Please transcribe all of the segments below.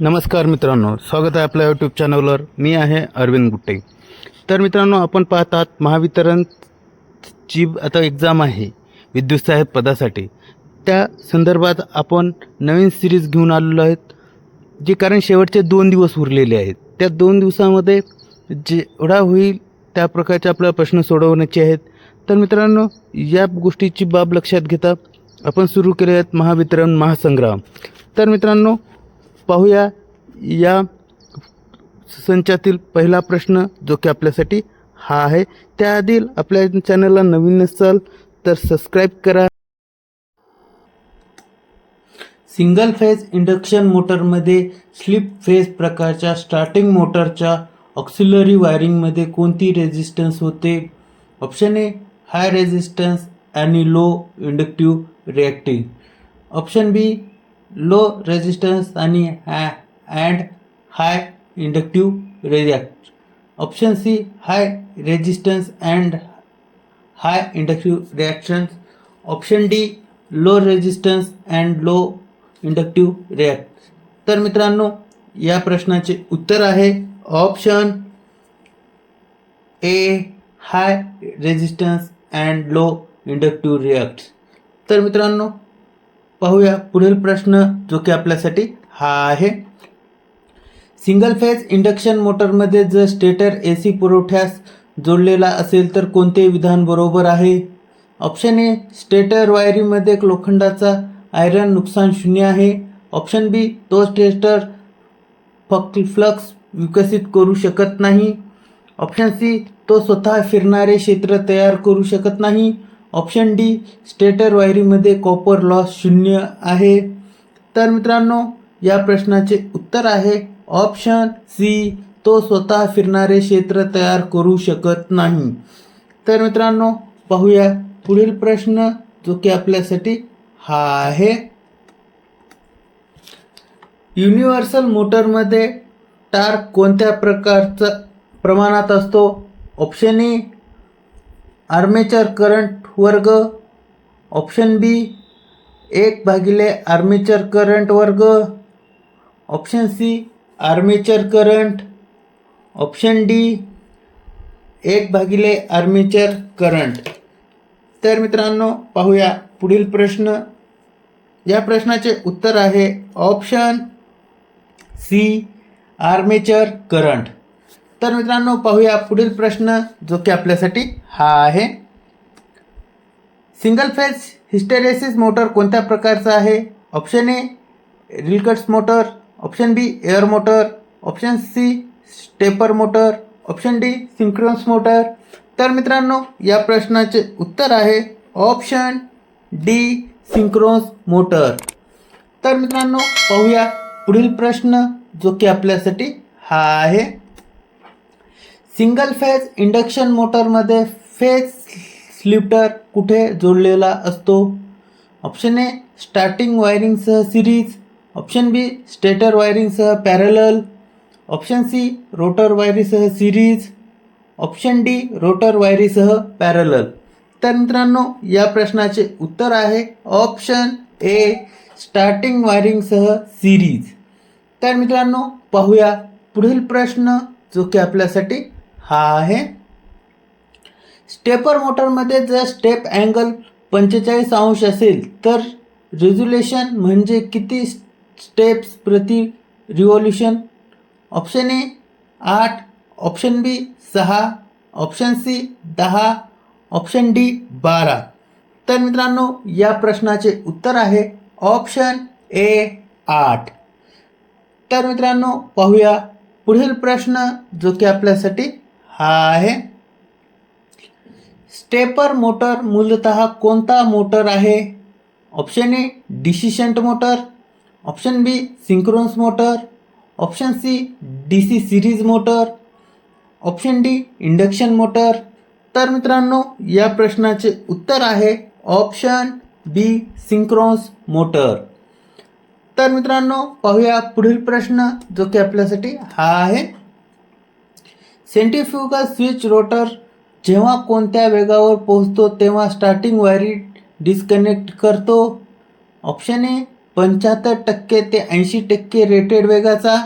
नमस्कार मित्रांनो स्वागत आहे आपल्या यूट्यूब चॅनलवर मी आहे अरविंद गुट्टे. तर मित्रांनो आपण पाहतात महावितरणची आता एक्झाम आहे विद्युत साहेब पदासाठी. त्या संदर्भात आपण नवीन सिरीज घेऊन आलेलो आहेत जे कारण शेवटचे दोन दिवस उरलेले आहेत. त्या दोन दिवसामध्ये जेवढा होईल त्या प्रकारचे आपल्याला प्रश्न सोडवण्याचे आहेत. तर मित्रांनो या गोष्टीची बाब लक्षात घेता आपण सुरू केले आहेत महावितरण महासंग्राम. तर मित्रांनो पाहूया. या संचातील पहिला प्रश्न जो की आपल्यासाठी हा आहे. त्याआधी आपल्या चॅनलला नवीन नसाल तर सबस्क्राईब करा. सिंगल फेज इंडक्शन मोटरमध्ये स्लिप फेज प्रकारच्या स्टार्टिंग मोटरच्या ऑक्सिलरी वायरिंगमध्ये कोणती रेझिस्टन्स होते? ऑप्शन ए हाय रेझिस्टन्स आणि low inductive reacting. Option B low resistance आणि and high inductive react option C high resistance and high inductive reactions option D low resistance and low inductive react तर मित्रांनो या प्रश्नाचे उत्तर आहे option A high resistance and low inductive react तर मित्रांनो पाहूया पुढील प्रश्न जो की आपल्यासाठी हा आहे. सिंगल फेज इंडक्शन मोटरमध्ये जर स्टेटर ए सी पुरवठ्यास जोडलेला असेल तर कोणते विधान बरोबर आहे? ऑप्शन ए स्टेटर वायरीमध्ये लोखंडाचा आयरन नुकसान शून्य आहे. ऑप्शन बी तो स्टेटर फक्त फ्लक्स विकसित करू शकत नाही. ऑप्शन सी तो स्वतः फिरणारे क्षेत्र तयार करू शकत नाही. ऑप्शन डी स्टेटर वायरीमध्ये कॉपर लॉस शून्य आहे. तर मित्रांनो या प्रश्नाचे उत्तर आहे. ऑप्शन सी तो स्वतः फिरणारे क्षेत्र तयार करू शकत नाही. तर मित्रांनो पाहूया पुढील प्रश्न जो की आपल्यासाठी हा आहे. युनिव्हर्सल मोटरमध्ये टार्क कोणत्या प्रकारचा प्रमाणात असतो? ऑप्शन ए आर्मेचर करंट वर्ग ऑप्शन बी एक भागिले आर्मेचर करंट वर्ग option C armature current option D एक भागिले आर्मेचर करंट. तर मित्रांनो पाहूया पुढील प्रश्न. या प्रश्नाचे उत्तर आहे ऑप्शन सी आर्मेचर करंट. तर मित्रांनो पाहूया पुढील प्रश्न जो की आपल्यासाठी हा आहे. सिंगल फेज हिस्टेरेसिस मोटर कोणत्या प्रकारचा आहे? Option A reluctance motor option B air motor option C stepper motor option D synchronous motor तर मित्रांनो या प्रश्नाचे उत्तर आहे ऑप्शन डी सिंक्रोन्स मोटर तर मित्रांनो पाहूया पुढील प्रश्न जो की आपल्यासाठी हा आहे. सिंगल फेज इंडक्शन मोटरमध्ये फेज स्लिप्टर कुठे जोडलेला असतो? ऑप्शन ए स्टार्टिंग वायरिंगसह सिरीज. ऑप्शन बी स्टेटर वायरिंगसह पॅरलल. ऑप्शन सी रोटर वायरीसह सिरीज. ऑप्शन डी रोटर वायरीसह पॅरलल. तर मित्रांनो या प्रश्नाचे उत्तर आहे ऑप्शन ए स्टार्टिंग वायरिंगसह सिरीज. तर मित्रांनो पाहूया पुढील प्रश्न जो की आपल्यासाठी हा आहे. स्टेपर मोटरमध्ये जर स्टेप अँगल पंचेचाळीस अंश असेल तर रिझ्युलेशन म्हणजे किती स्टेप्स प्रति रिव्होल्युशन ऑप्शन ए आठ. ऑप्शन बी सहा. ऑप्शन सी दहा. ऑप्शन डी बारा. तर मित्रांनो या प्रश्नाचे उत्तर आहे ऑप्शन ए आठ. तर मित्रांनो पाहूया पुढील प्रश्न जो की आपल्यासाठी हा आहे. स्टेपर मोटर मूलतः कोणता मोटर आहे? Option A DC shunt motor option B synchronous motor option C D C series motor option D induction motor तर मित्रांनो या प्रश्नाचे उत्तर आहे ऑप्शन बी सिंक्रोन्स मोटर तर मित्रांनो पाहूया पुढील प्रश्न जो की आपल्यासाठी हा आहे. सेंटिफ्युगल स्विच रोटर जेव्हा कोणत्या वेगावर पोहोचतो तेव्हा स्टार्टिंग वायरी डिस्कनेक्ट करतो. ऑप्शन ए पंच्याहत्तर टक्के ते ऐंशी टक्के रेटेड वेगाचा.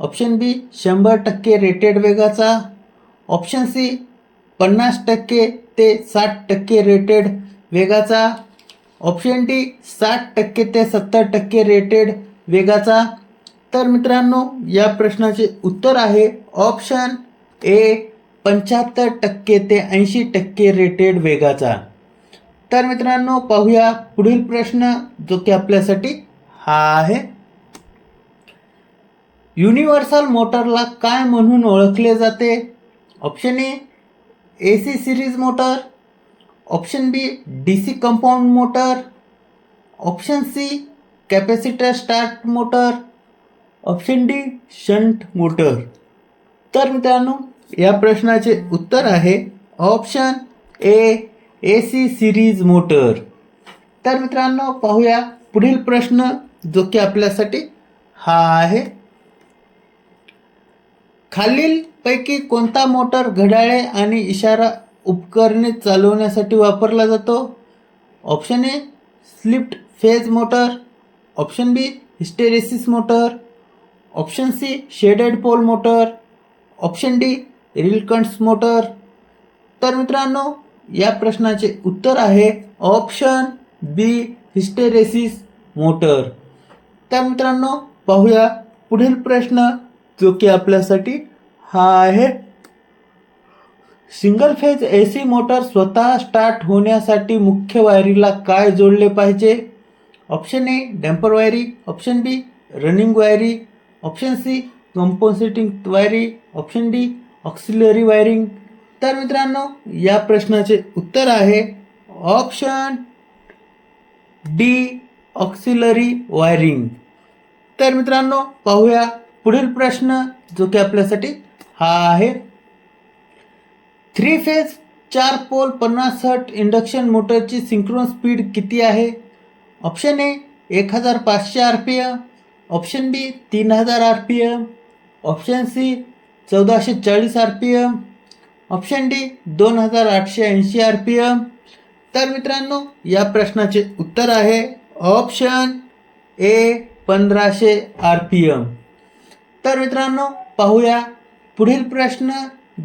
ऑप्शन बी शंभर टक्के रेटेड वेगाचा. ऑप्शन सी पन्नास टक्के ते साठ टक्के रेटेड वेगाचा. ऑप्शन डी साठ टक्के ते सत्तर टक्के रेटेड वेगाचा. तर मित्रांनो या प्रश्नाचे उत्तर आहे ऑप्शन ए पंच्याहत्तर टक्के ते ऐंशी टक्के रेटेड वेगाचा. तर मित्रांनो पाहूया पुढील प्रश्न जो की आपल्यासाठी हा आहे. युनिव्हर्सल मोटरला काय म्हणून ओळखले जाते? Option A A C series motor option B D C compound motor option C capacitor start motor option D shunt motor तर मित्रांनो या प्रश्नाचे उत्तर आहे option A A C series motor. तर मित्रांनो पाहूया पुढील प्रश्न जो की आपल्यासाठी हा आहे. खालीलपैकी कोणता मोटर घड्याळे आणि इशारा उपकरणे चालवण्यासाठी वापरला जातो? Option A split phase motor. Option B hysteresis motor. Option C shaded pole motor. Option D reluctance motor. तर मित्रांनो या प्रश्नाचे उत्तर आहे ऑप्शन बी हिस्टेरेसिस मोटर. तर मित्रांनो पाहूया पुढील प्रश्न जो की आपल्यासाठी हा आहे. Single phase A C motor स्वतः स्टार्ट होण्यासाठी मुख्य वायरीला काय जोडले पाहिजे? ऑप्शन ए डॅम्पर वायरी. ऑप्शन बी रनिंग वायरी. ऑप्शन सी कंपोन्सेटिंग वायरी. ऑप्शन डी ऑक्सिलरी वायरिंग तर मित्रांनो या प्रश्नाचे उत्तर आहे ऑप्शन डी ऑक्सिलरी वायरिंग तर मित्रांनो पाहूया पुढील प्रश्न जो की आपल्यासाठी हा आहे. थ्री फेज चार पोल पन्नास हट इंडक्शन मोटरची सिंक्रोन स्पीड किती आहे? ऑप्शन ए एक हजार पाचशे R P M option B तीन हजार R P M option C चौदाशे चाळीस R P M option D दोन हजार आठशे ऐंशी आर पी एम तर मित्रांनो या प्रश्नाचे उत्तर आहे ऑप्शन ए पंधराशे आर पी एम तर मित्रांनो पाहूया पुढील प्रश्न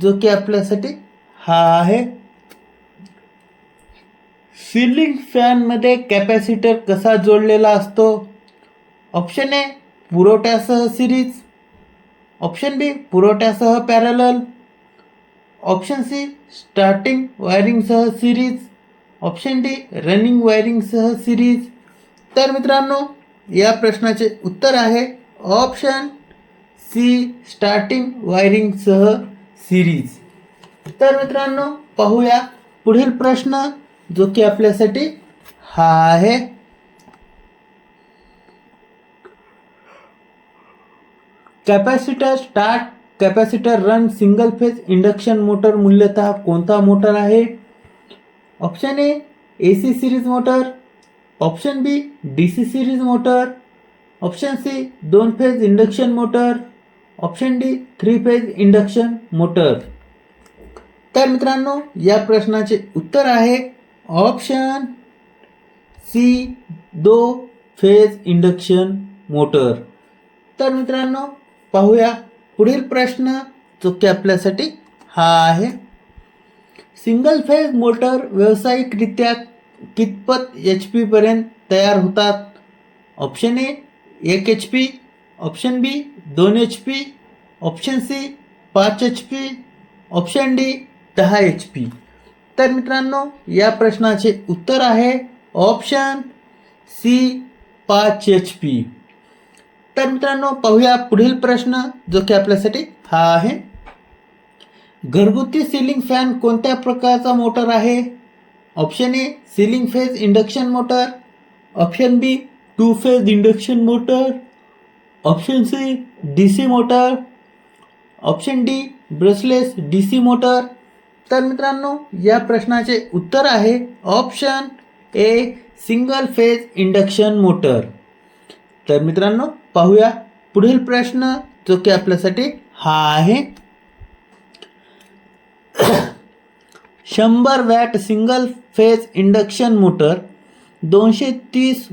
जो की आपल्यासाठी हा आहे. सिलिंग फॅनमध्ये कॅपॅसिटर कसा जोडलेला असतो? ऑप्शन ए पुरवठ्यासह सिरीज ऑप्शन बी पुरवठ्यासह पॅरलल ऑप्शन सी स्टार्टिंग वायरिंगसह सिरीज ऑप्शन डी रनिंग वायरिंगसह सिरीज तर मित्रांनो या प्रश्नाचे उत्तर आहे ऑप्शन सी स्टार्टिंग वायरिंगसह सिरीज तर मित्रांनो पाहूया पुढील प्रश्न जो की आपल्यासाठी हा आहे. Capacitor start capacitor run single phase induction motor मूलतः कोणता मोटर आहे? Option A A C series motor. Option B D C series motor. Option C दोन phase induction motor. Option D three phase induction motor. तर मित्रांनो या प्रश्नाचे उत्तर आहे ऑप्शन सी दो फेज इंडक्शन मोटर. तर मित्रांनो पाहूया. पुढील प्रश्न जो की आपल्यासाठी हा आहे. सिंगल फेज मोटर व्यावसायिकरित्या कितपत एच पीपर्यंत तयार होतात? ऑप्शन ए एक एच पी ऑप्शन बी दोन एच पी ऑप्शन सी पाच एच पी ऑप्शन डी दहा एच पी तर मित्रांनो या प्रश्नाचे उत्तर आहे ऑप्शन सी पाच एच पी तर मित्रांनो पाहूया पुढील प्रश्न जो की आपल्यासाठी हा आहे. घरगुती सिलिंग फॅन कोणत्या प्रकारचा मोटर आहे? Option A single phase induction motor option B two phase induction motor option C D C motor option D brushless D C motor तर मित्रांनो या प्रश्नाचे उत्तर आहे option A single phase induction motor तर मित्रांनो पाहूया. पुढील प्रश्न जो की आपल्यासाठी हा आहे. शंभर watt single phase induction motor दोनशे तीस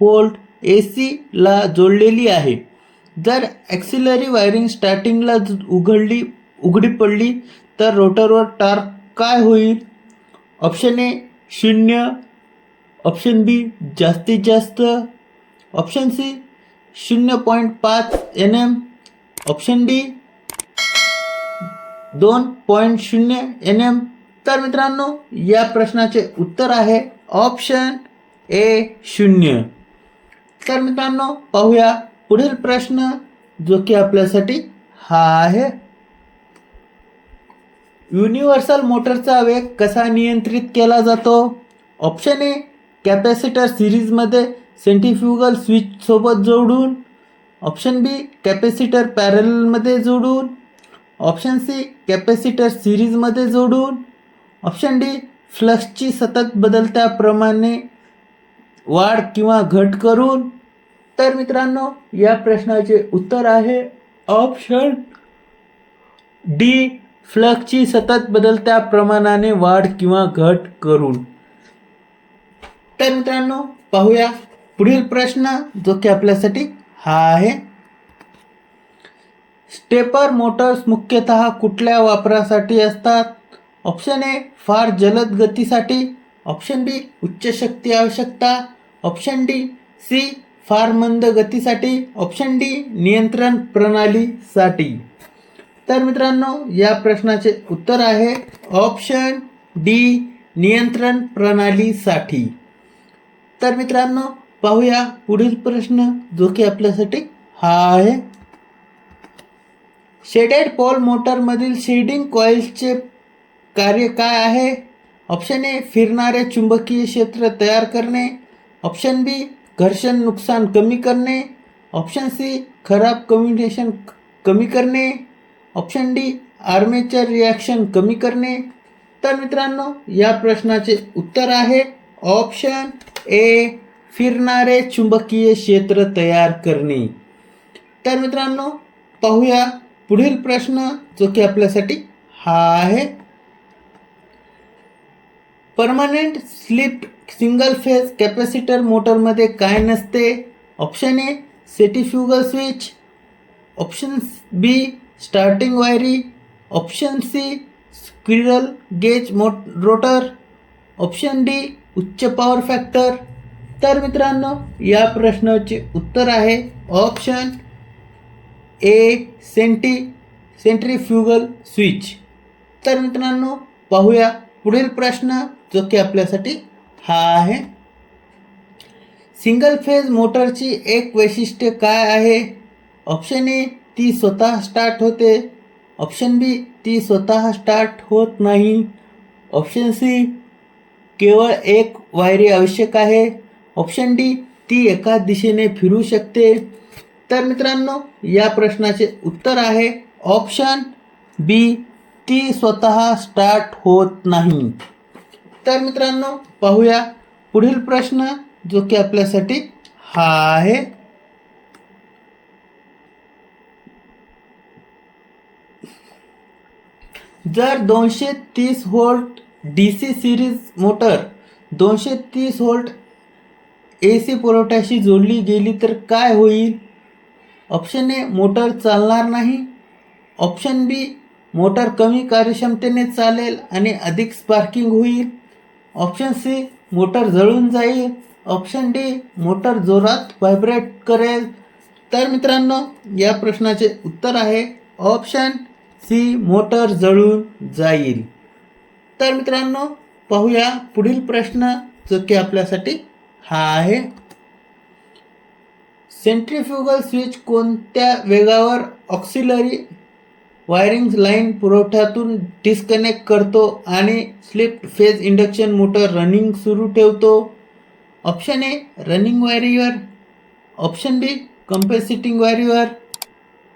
व्होल्ट ए सीला जोडलेली आहे. जर ॲक्सिलरी वायरिंग स्टार्टिंगला उघडली उघडी पडली तर रोटरवर टार्क काय होईल? ऑप्शन ए शून्य ऑप्शन बी जास्तीत जास्त ऑप्शन सी शून्य पॉईंट पाच एन एम ऑप्शन डी दोन पॉईंट शून्य एन एम. तर मित्रांनो या प्रश्नाचे उत्तर आहे ऑप्शन ए शून्य. तर मित्रांनो पाहूया पुढील प्रश्न जो की आपल्यासाठी हा आहे. युनिव्हर्सल मोटरचा वेग कसा नियंत्रित केला जातो? ऑप्शन ए कॅपॅसिटर सिरीजमध्ये सेंटिफ्युगल स्विचसोबत जोडून ऑप्शन बी कॅपॅसिटर पॅरलमध्ये जोडून ऑप्शन सी कॅपॅसिटर सिरीजमध्ये जोडून ऑप्शन डी फ्लक्सची सतत बदलत्याप्रमाणे वाढ किंवा घट करून. तर मित्रांनो या प्रश्नाचे उत्तर आहे ऑप्शन डी फ्लक्सची सतत बदलत्या प्रमाणाने वाढ किंवा घट करून. तर मित्रांनो पाहूया पुढील प्रश्न जो की आपल्यासाठी हा आहे. स्टेपर मोटर्स मुख्यतः कुठल्या वापरासाठी असतात? ऑप्शन ए फार जलद गतीसाठी. ऑप्शन बी उच्च शक्ती आवश्यकता. ऑप्शन डी सी फार मंद गतीसाठी. ऑप्शन डी नियंत्रण प्रणालीसाठी. तर मित्रांनो या प्रश्नाचे उत्तर आहे ऑप्शन डी नियंत्रण प्रणालीसाठी. तर मित्रांनो पाहूया पुढील प्रश्न जो की आपल्यासाठी हा आहे. शेडेड पोल मोटरमधील शेडिंग कॉइल्सचे कार्य काय आहे? ऑप्शन ए फिरणारे चुंबकीय क्षेत्र तयार करणे. ऑप्शन बी घर्षण नुकसान कमी करणे. ऑप्शन सी खराब कम्युनिकेशन कमी करणे. ऑप्शन डी आर्मेचर रिॲक्शन कमी करणे. तर मित्रांनो या प्रश्नाचे उत्तर आहे. ऑप्शन ए फिरणारे चुंबकीय क्षेत्र तयार करणे. तर मित्रांनो पाहूया पुढील प्रश्न जो की आपल्यासाठी हा आहे. Permanent split single phase capacitor मोटरमध्ये काय नसते? Option A centrifugal switch option B starting वायरी ऑप्शन सी स्क्विरल गेज मोट रोटर ऑप्शन डी उच्च पॉवर फॅक्टर तर मित्रांनो या प्रश्नाचे उत्तर आहे option A centi centrifugal switch तर मित्रांनो पाहूया पुढील प्रश्न जो की आपल्यासाठी हा आहे. सिंगल फेज मोटरची एक वैशिष्ट्य काय आहे? ऑप्शन ए ती स्वतः स्टार्ट होते. ऑप्शन बी ती स्वतः स्टार्ट होत नाही. ऑप्शन सी केवळ एक वायरी आवश्यक आहे. ऑप्शन डी ती एका दिशेने फिरू शकते. तर मित्रांनो या प्रश्नाचे उत्तर आहे. ऑप्शन बी ती स्वतः स्टार्ट होत नाही. तर मित्रांनो पाहूया पुढील प्रश्न जो की आपल्यासाठी हा आहे. जर दोनशे तीस volt D C series motor दोनशे तीस व्होल्ट ए सी पुरवठ्याशी जोडली गेली तर काय होईल? ऑप्शन ए मोटर चालणार नाही. ऑप्शन बी मोटर कमी कार्यक्षमतेने चालेल आणि अधिक स्पार्किंग होईल. ऑप्शन सी मोटर जळून जाईल. ऑप्शन डी मोटर जोरात व्हायब्रेट करेल. तर मित्रांनो या प्रश्नाचे उत्तर आहे ऑप्शन सी मोटर जळून जाईल. तर मित्रांनो पाहूया पुढील प्रश्न जो की आपल्यासाठी हा आहे सेंट्रिफ्युगल स्विच कोणत्या वेगावर ऑक्सिलरी वायरिंग लाईन पुरवठ्यातून डिस्कनेक्ट करतो आणि split phase induction motor running सुरू ठेवतो? ऑप्शन ए रनिंग वायरीवर ऑप्शन बी कम्पेसिटिंग वायरीवर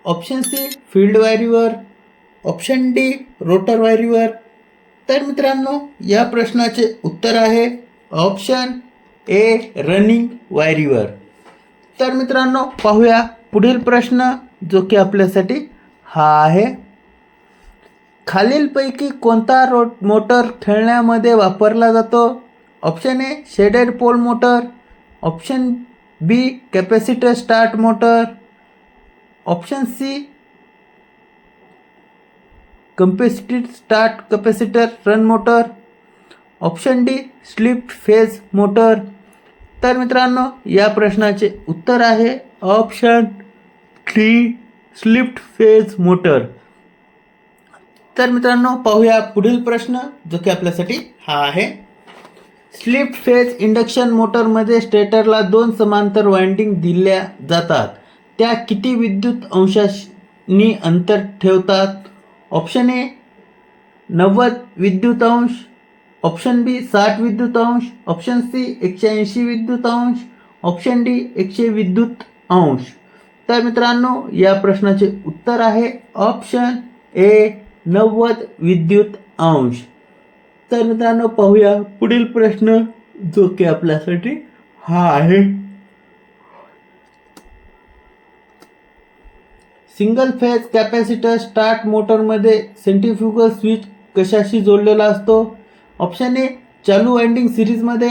ऑप्शन सी फील्ड वायरीवर ऑप्शन डी रोटर वायरीवर तर मित्रांनो या प्रश्नाचे उत्तर आहे. ऑप्शन ए रनिंग वायरीवर. तर मित्रांनो पाहूया पुढील प्रश्न जो की आपल्यासाठी हा आहे. खालीलपैकी कोणता रो मोटर खेळण्यामध्ये वापरला जातो? Option A shaded pole motor option B capacitor start motor option C capacitive start capacitor run motor option D split phase motor. तर मित्रांनो या प्रश्नाचे उत्तर आहे option D split phase motor. तर मित्रांनो पाहूया पुढील प्रश्न जो की आपल्यासाठी हा आहे. स्लिप फेज इंडक्शन मोटरमध्ये स्टेटरला दोन समांतर वाइंडिंग दिल्या जातात. त्या किती विद्युत अंशांनी अंतर ठेवतात? ऑप्शन ए नव्वद विद्युत अंश ऑप्शन बी साठ विद्युत अंश ऑप्शन सी एकशे ऐंशी विद्युत अंश ऑप्शन डी एकशे विद्युत अंश. तर मित्रांनो या प्रश्नाचे उत्तर आहे ऑप्शन ए नव्वद विद्युत अंश. तर मित्रांनो पाहूया पुढील प्रश्न जो की आपल्यासाठी हा आहे. सिंगल फेज कॅपॅसिटर स्टार्ट मोटरमध्ये सेंटिफ्युगल स्विच कशाशी जोडलेला असतो? ऑप्शन ए चालू वाइंडिंग सिरीजमध्ये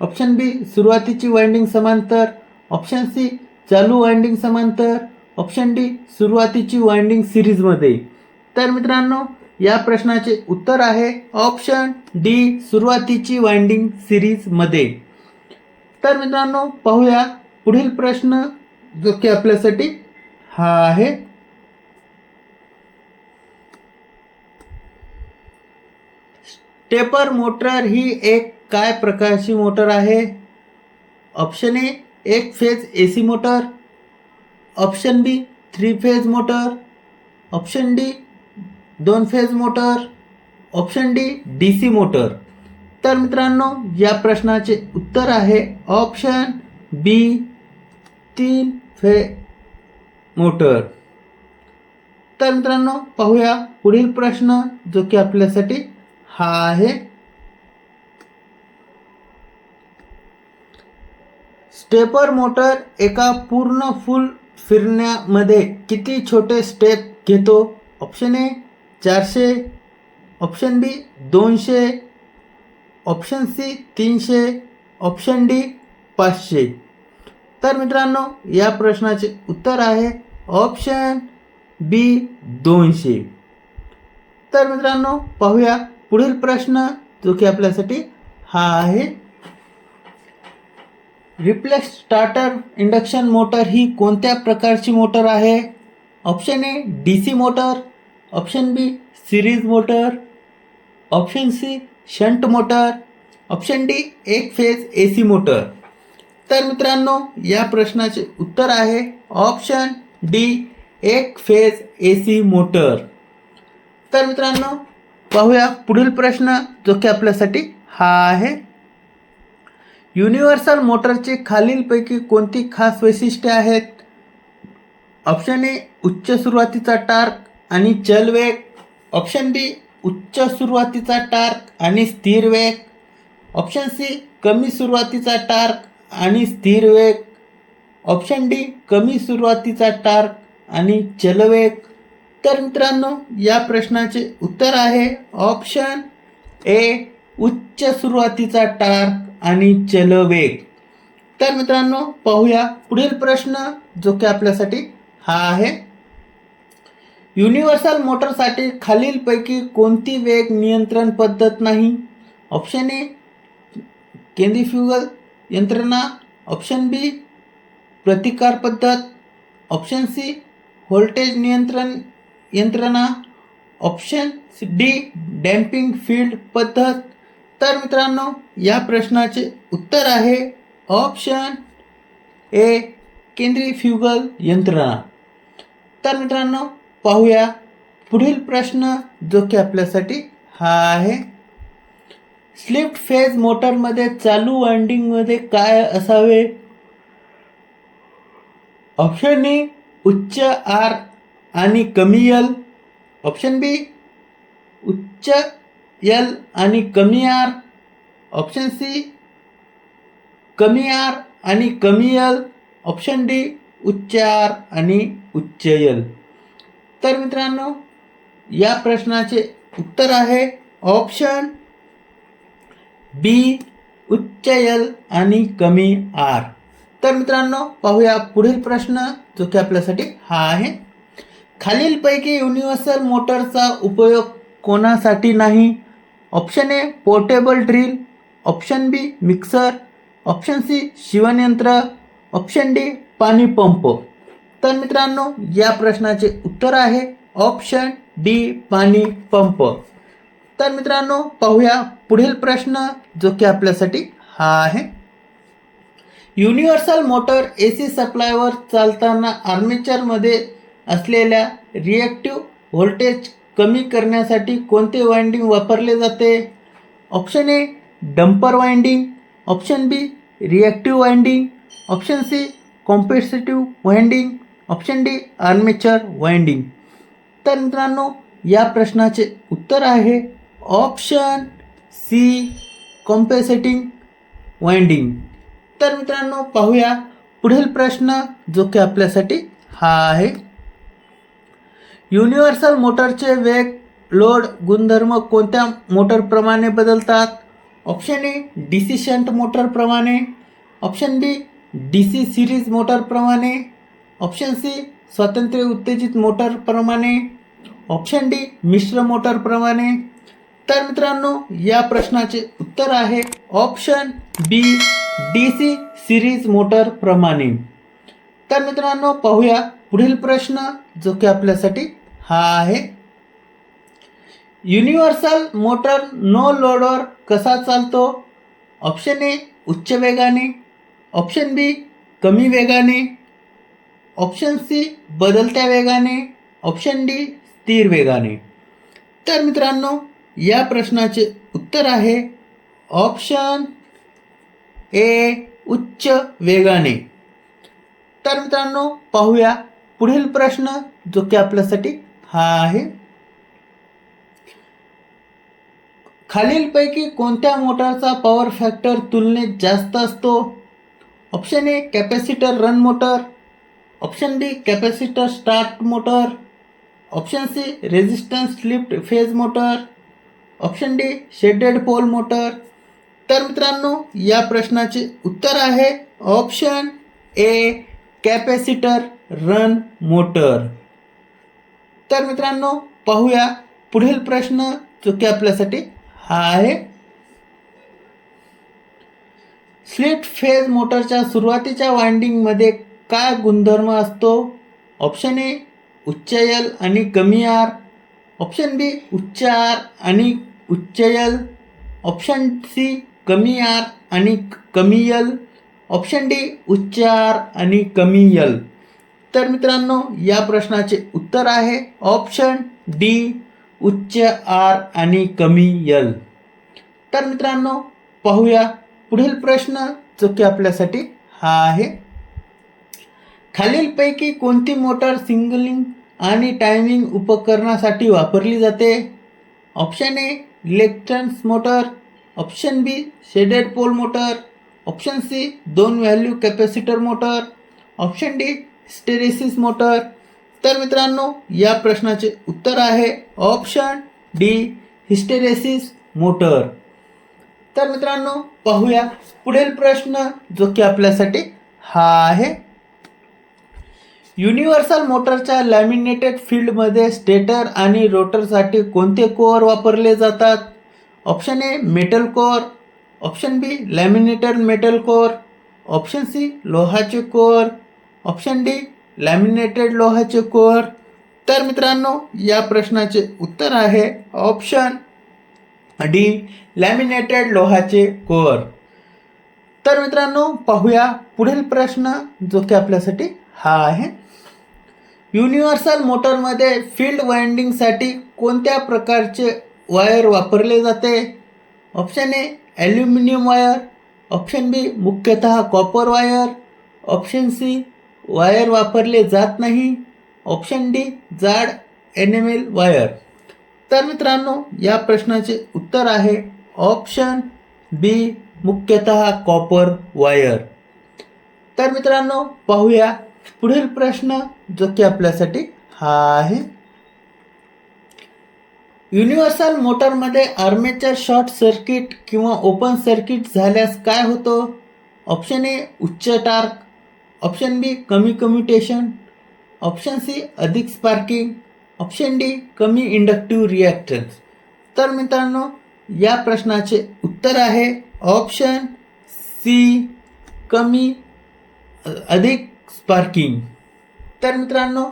ऑप्शन बी सुरुवातीची वाइंडिंग समांतर. ऑप्शन सी चालू वाइंडिंग समांतर. ऑप्शन डी सुरुवातीची वाइंडिंग सिरीजमध्ये तर मित्रांनो या प्रश्नाचे उत्तर आहे ऑप्शन डी सुरुवातीची वाइंडिंग सिरीजमध्ये तर मित्रांनो पाहूया पुढील प्रश्न जो की आपल्यासाठी हा आहे. टेपर मोटर ही एक काय प्रकारची मोटर आहे? ऑप्शन ए एक phase A C motor. Option B three phase motor. Option D दोन phase motor. Option D D C motor. तर मित्रांनो या प्रश्नाचे उत्तर आहे ऑप्शन बी तीन फे मोटर. तर मित्रांनो पाहूया पुढील प्रश्न जो की आपल्यासाठी हा आहे. स्टेपर मोटर एका पूर्ण फुल फिरण्यामध्ये किती छोटे स्टेप घेतो? ऑप्शन ए चारशे ऑप्शन बी दोनशे ऑप्शन सी तीनशे ऑप्शन डी पाचशे. तर मित्रांनो या प्रश्नाचे उत्तर आहे ऑप्शन बी दोनशे. तर मित्रांनो पाहूया पुढील प्रश्न जो की आपल्यासाठी हा आहे. रिप्लेक्स स्टार्टर इंडक्शन मोटर ही कोणत्या प्रकारची मोटर आहे? Option A D C motor option B series motor option C shunt motor option D एक फेज ए सी मोटर तर मित्रांनो या प्रश्नाचे उत्तर आहे. ऑप्शन डी एक फेज ए सी मोटर तर मित्रांनो पाहूया पुढील प्रश्न जो की आपल्यासाठी हा आहे. युनिव्हर्सल मोटरची खालीलपैकी कोणती खास वैशिष्ट्ये आहेत? ऑप्शन ए उच्च सुरुवातीचा टार्क आणि चल वेग. ऑप्शन बी उच्च सुरुवातीचा टार्क आणि स्थिर वेग. ऑप्शन सी कमी सुरुवातीचा टार्क आणि स्थिर वेग. ऑप्शन डी कमी सुरुवातीचा टार्क आणि चलवेग तर मित्रांनो या प्रश्नाचे उत्तर आहे ऑप्शन ए उच्च सुरुवातीचा टार्क आणि चलवेग. तर मित्रांनो पाहूया पुढील प्रश्न जो की आपल्यासाठी हा आहे. युनिव्हर्सल मोटरसाठी खालीलपैकी कोणती वेग नियंत्रण पद्धत नाही? ऑप्शन ए केंद्रीफ्युगल यंत्रणा. ऑप्शन बी प्रतिकार पद्धत. ऑप्शन सी व्होल्टेज नियंत्रण. यंत्रणा ऑप्शन डी डॅम्पिंग फील्ड पद्धत. तर मित्रांनो या प्रश्नाचे उत्तर आहे ऑप्शन ए केंद्रीय फ्युगल यंत्रणा. तर मित्रांनो पाहूया पुढील प्रश्न जो की आपल्यासाठी हा आहे. स्लिफ्ट फेज मोटरमध्ये चालू वाइंडिंगमध्ये काय असावे? ऑप्शन ए उच्च आर आणि कमी यल ऑप्शन बी उच्च यल आणि कमी आर ऑप्शन सी कमी आर आणि कमी यल ऑप्शन डी उच्च आर आणि उच्च यल तर मित्रांनो या प्रश्नाचे उत्तर आहे ऑप्शन बी उच्च यल आणि कमी आर तर मित्रांनो पाहूया पुढील प्रश्न जो की आपल्यासाठी हा आहे. खालीलपैकी युनिव्हर्सल मोटरचा उपयोग कोणासाठी नाही? Option A portable drill option B mixer option C शिवणयंत्र. Option D पाणी पंप. तर मित्रांनो या प्रश्नाचे उत्तर आहे ऑप्शन डी पाणी पंप. तर मित्रांनो पाहूया पुढील प्रश्न जो की आपल्यासाठी हा आहे. युनिव्हर्सल मोटर ए सी सप्लायवर चालताना आर्मेचरमध्ये असलेल्या रिॲक्टिव्ह व्होल्टेज कमी करण्यासाठी कोणते वाइंडिंग वापरले जाते? Option A damper winding option B reactive winding option C compensative winding option D armature winding तर मित्रांनो या प्रश्नाचे उत्तर आहे ऑप्शन सी कॉम्पेसेटिंग वाइंडिंग तर मित्रांनो पाहूया पुढील प्रश्न जो की आपल्यासाठी हा आहे. युनिव्हर्सल मोटरचे वेग लोड गुणधर्म कोणत्या मोटरप्रमाणे बदलतात? Option A D C shunt मोटरप्रमाणे option B D C series मोटरप्रमाणे option C स्वातंत्र्य उत्तेजित मोटरप्रमाणे ऑप्शन डी मिश्र मोटरप्रमाणे तर मित्रांनो या प्रश्नाचे उत्तर आहे option B D C series मोटरप्रमाणे तर मित्रांनो पाहूया पुढील प्रश्न जो की आपल्यासाठी हा आहे. युनिव्हर्सल मोटर नो लोडवर कसा चालतो? ऑप्शन ए उच्च वेगाने. ऑप्शन बी कमी वेगाने. ऑप्शन सी बदलत्या वेगाने. ऑप्शन डी स्थिर वेगाने. तर मित्रांनो या प्रश्नाचे उत्तर आहे ऑप्शन ए उच्च वेगाने. तर मित्रांनो पाहूया पुढील प्रश्न जो की आपल्यासाठी हा आहे. खालीलपैकी कोणत्या मोटारचा पॉवर फॅक्टर तुलनेत जास्त असतो? Option A capacitor run motor option B capacitor start motor option C resistance split phase motor option D shaded pole motor तर मित्रांनो या प्रश्नाचे उत्तर आहे option A capacitor run motor तर मित्रांनो पाहूया पुढील प्रश्न जो की आपल्यासाठी हा आहे. स्लिट फेज मोटरच्या सुरुवातीच्या वाइंडिंगमध्ये काय गुणधर्म असतो? ऑप्शन ए उच्च यल आणि कमी आर ऑप्शन बी उच्च आर आणि उच्च यल ऑप्शन सी कमी आर आणि कमी यल ऑप्शन डी उच्च आर आणि कमी यल तर मित्रांनो या प्रश्नाचे उत्तर आहे ऑप्शन डी उच्च आर आणि कमी यल तर मित्रांनो पाहूया पुढील प्रश्न जो की आपल्यासाठी हा आहे. खालीलपैकी कोणती मोटर सिंगलिंग आणि टायमिंग उपकरणासाठी वापरली जाते? Option A electrons motor. Option B shaded pole motor. Option C दोन value capacitor motor. Option D hysteresis motor. तर मित्रांनो या प्रश्नाचे उत्तर आहे ऑप्शन डी हिस्टेरेसिस मोटर. तर मित्रांनो पाहूया पुढील प्रश्न जो की आपल्यासाठी हा आहे. युनिव्हर्सल मोटरच्या लॅमिनेटेड फील्डमध्ये स्टेटर आणि रोटरसाठी कोणते कोअर वापरले जातात? Option A metal core. Option B laminated metal core. Option C लोहाचे कोअर. ऑप्शन डी लॅमिनेटेड लोहाचे कोअर तर मित्रांनो या प्रश्नाचे उत्तर आहे ऑप्शन डी लॅमिनेटेड लोहाचे कोअर तर मित्रांनो पाहूया पुढील प्रश्न जो की आपल्यासाठी हा आहे. युनिव्हर्सल मोटरमध्ये फील्ड वाइंडिंगसाठी कोणत्या प्रकारचे वायर वापरले जाते? Option A aluminium wire option B मुख्यतः copper wire option C wire वापरले जात नाही. ऑप्शन डी जाड एल वायर. तर मित्रांनो या प्रश्नाचे उत्तर आहे ऑप्शन बी मुख्यतः कॉपर वायर तर मित्रांनो पाहूया पुढील प्रश्न जो की आपल्यासाठी हा आहे. युनिव्हर्सल मोटरमध्ये आर्मेचर शॉर्ट सर्किट किंवा ओपन सर्किट झाल्यास काय होतं? ऑप्शन ए उच्च टार्क ऑप्शन बी कमी कम्युटेशन ऑप्शन सी अधिक स्पार्किंग ऑप्शन डी कमी इंडक्टिव्ह रिॲक्टन्स तर मित्रांनो या प्रश्नाचे उत्तर आहे ऑप्शन सी कमी अधिक स्पार्किंग तर मित्रांनो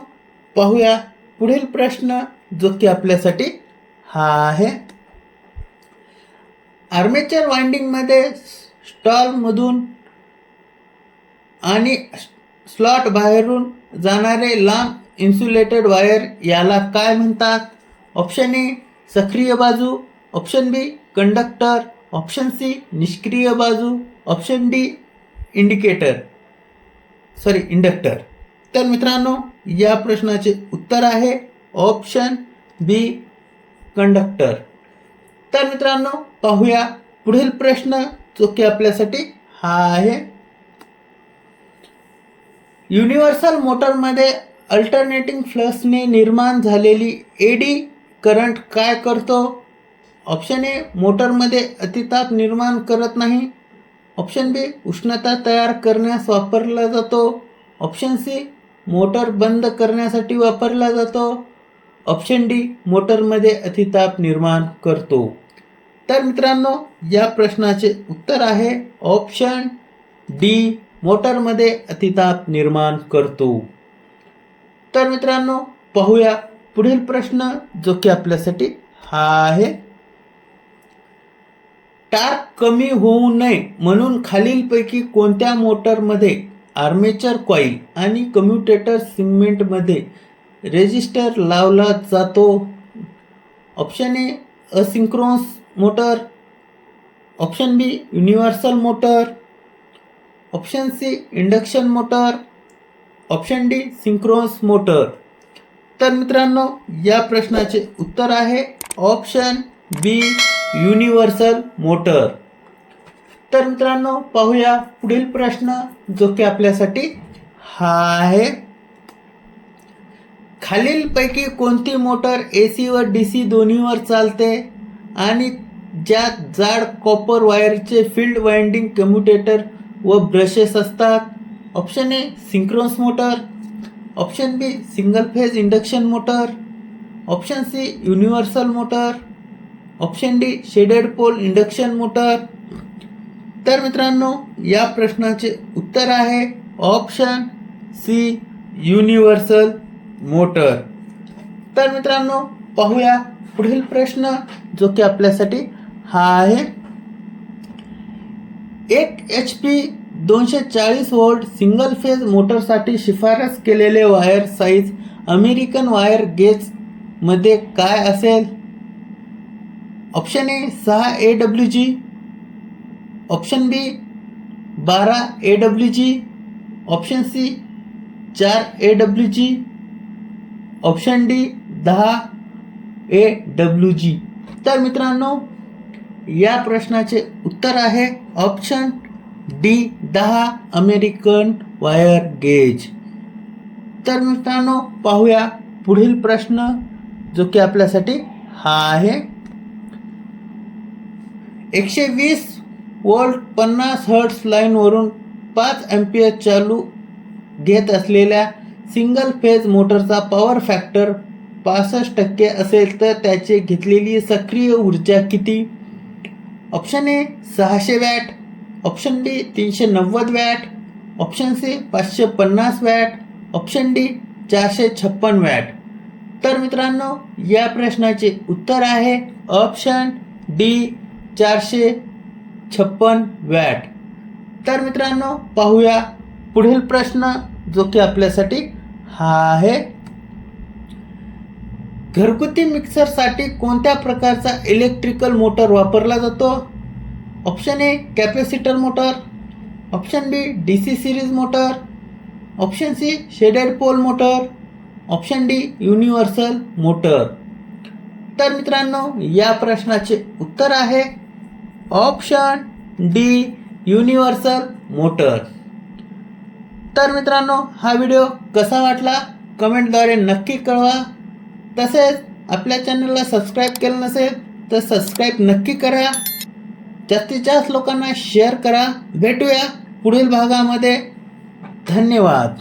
पाहूया पुढील प्रश्न जो की आपल्यासाठी हा आहे. आर्मेचर वाइंडिंगमध्ये स्टॉलमधून आणि स्लॉट बाहेरून जाणारे लांब इन्सुलेटेड वायर याला काय म्हणतात? ऑप्शन ए सक्रिय बाजू. Option B conductor. Option C निष्क्रिय बाजू. Option D indicator. Sorry inductor. तर मित्रांनो या प्रश्नाचे उत्तर आहे ऑप्शन बी कंडक्टर. तर मित्रांनो पाहूया पुढील प्रश्न जो की आपल्यासाठी हा आहे. युनिव्हर्सल मोटरमध्ये अल्टरनेटिंग फ्लक्सने निर्माण झालेली एडी करंट काय करतो? ऑप्शन ए मोटरमध्ये अतिताप निर्माण करत नाही. ऑप्शन बी उष्णता तयार करण्यास वापरला जातो. ऑप्शन सी मोटर बंद करण्यासाठी वापरला जातो. ऑप्शन डी मोटरमध्ये अतिताप निर्माण करतो. तर मित्रांनो या प्रश्नाचे उत्तर आहे ऑप्शन डी. मोटरमध्ये अतिताप निर्माण करतो. तर मित्रांनो पाहूया पुढील प्रश्न जो की आपल्यासाठी हा आहे. टार्क कमी होऊ नये म्हणून खालीलपैकी कोणत्या मोटरमध्ये आर्मेचर कॉईल आणि कम्युटेटर सिमेंटमध्ये रेजिस्टर लावला जातो? Option A asynchronous motor. Option B universal motor. Option C induction motor. Option D synchronous motor. तर मित्रांनो या प्रश्नाचे उत्तर आहे ऑप्शन बी युनिव्हर्सल मोटर. तर मित्रांनो पाहूया पुढील प्रश्न जो की आपल्यासाठी हा आहे. खालीलपैकी कोणती मोटर ए सी व डी सी दोन्हीवर चालते? आणि ज्यात जाड कॉपर वायरचे फील्ड वाइंडिंग कम्युटेटर व ब्रशेस असतात. Option A synchronous motor option B single phase induction motor option C universal motor option D shaded pole induction motor तर मित्रांनो या प्रश्नाचे उत्तर आहे ऑप्शन सी युनिव्हर्सल मोटर तर मित्रांनो पाहूया पुढील प्रश्न जो की आपल्यासाठी हा आहे. एक एच पी दोनशे चाळीस वोल्ट सिंगल फेज मोटरसाठी शिफारस केलेले वायर साईज अमेरिकन वायर गेजमध्ये काय असेल? ऑप्शन ए सहा ए डब्ल्यू जी ऑप्शन बी बारा A W G option C चार A W G option D दहा ए डब्ल्यू जी तर मित्रांनो या प्रश्नाचे उत्तर आहे ऑप्शन डी दहा अमेरिकन वायर गेज तर मित्रांनो पाहूया पुढील प्रश्न जो की आपल्यासाठी हा आहे. एकशे वीस वोल्ट पन्नास हर्ट्स लाईनवरून पाच एम्पियर चालू घेत असलेल्या सिंगल फेज मोटरचा पॉवर फॅक्टर पासष्ट टक्के असेल तर त्याची घेतलेली सक्रिय ऊर्जा किती? ऑप्शन ए सहाशे वॅट. ऑप्शन डी तीनशे नव्वद वॅट. ऑप्शन सी पाचशे पन्नास वॅट. ऑप्शन डी चारशे छप्पन वॅट. तर मित्रांनो या प्रश्नाचे उत्तर आहे ऑप्शन डी चारशे छप्पन वॅट. तर मित्रांनो पाहूया पुढील प्रश्न जो की आपल्यासाठी हा आहे. घरगुती मिक्सरसाठी कोणत्या प्रकारचा इलेक्ट्रिकल मोटर वापरला जातो? Option A capacitor motor option B D C series motor option C shaded pole motor option D universal motor तर मित्रांनो या प्रश्नाचे उत्तर आहे ऑप्शन डी युनिव्हर्सल मोटर तर मित्रांनो हा व्हिडिओ कसा वाटला? कमेंटद्वारे नक्की कळवा. तसेच आपल्या चॅनलला सबस्क्राईब केलं नसेल तर सबस्क्राईब नक्की करा. जास्तीत जास्त लोकांना शेअर करा. भेटूया पुढील भागामध्ये. धन्यवाद.